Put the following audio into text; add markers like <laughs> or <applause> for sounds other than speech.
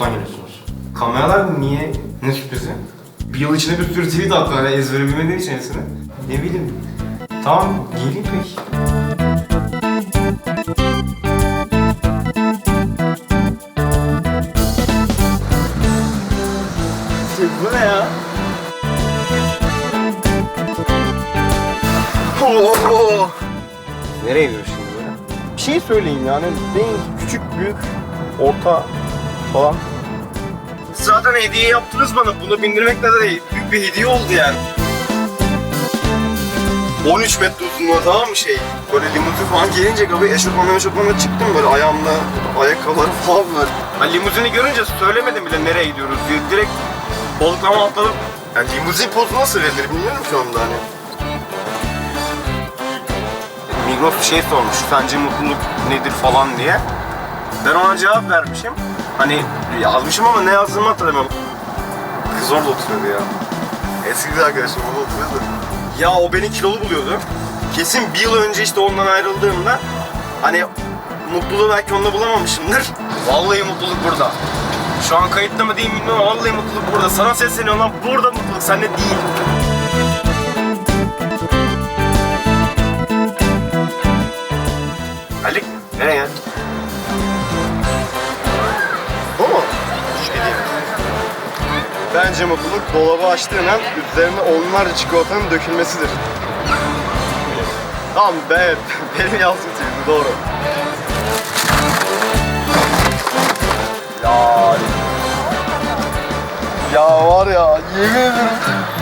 Migros'tan geliyorsunuz. Kameralar niye? Ne sürprizi? Bir yıl içinde bir sürü tweet attı hani ezbere bilmediğim için hepsini. Ne bileyim. Tamam geleyim peki. Bu ne ya? Oo! Nereye gidiyoruz şimdi böyle? Bir şey söyleyin yani. Deyin küçük, büyük, orta falan. Zaten hediye yaptınız bana. Bunu bindirmek değil. Büyük bir hediye oldu yani. 13 metre uzunluğu tamam mı şey? Böyle limuzin falan gelince abi eşofmanla eşofmanla çıktım böyle ayağımda ayakkabıları falan var. Ben limuzini görünce söylemedim bile nereye gidiyoruz diye. Direkt balıklama atladım. Yani limuzin pozu nasıl verilir bilmiyorum şu anda hani. Migros bir şey sormuş. Sence mutluluk nedir falan diye. Ben ona cevap vermişim. Hani yazmışım ama ne yazdığımı hatırlamıyorum. Kız orada oturuyordu ya. Eski bir arkadaşım orada oturuyordu. Ya o beni kilolu buluyordu. Kesin bir yıl önce işte ondan ayrıldığımda hani mutluluğu belki onda bulamamışımdır. Vallahi mutluluk burada. Şu an kayıtta mı değil bilmiyorum vallahi mutluluk burada. Sana sesleniyorum lan burada mutluluk sende değil. Ali nereye? Bence mutluluk dolabı açtığın an üzerine onlarca çikolatanın dökülmesidir. Tamam be, <laughs> benim tweet'i doğru. Ya, ya var ya yemin ederim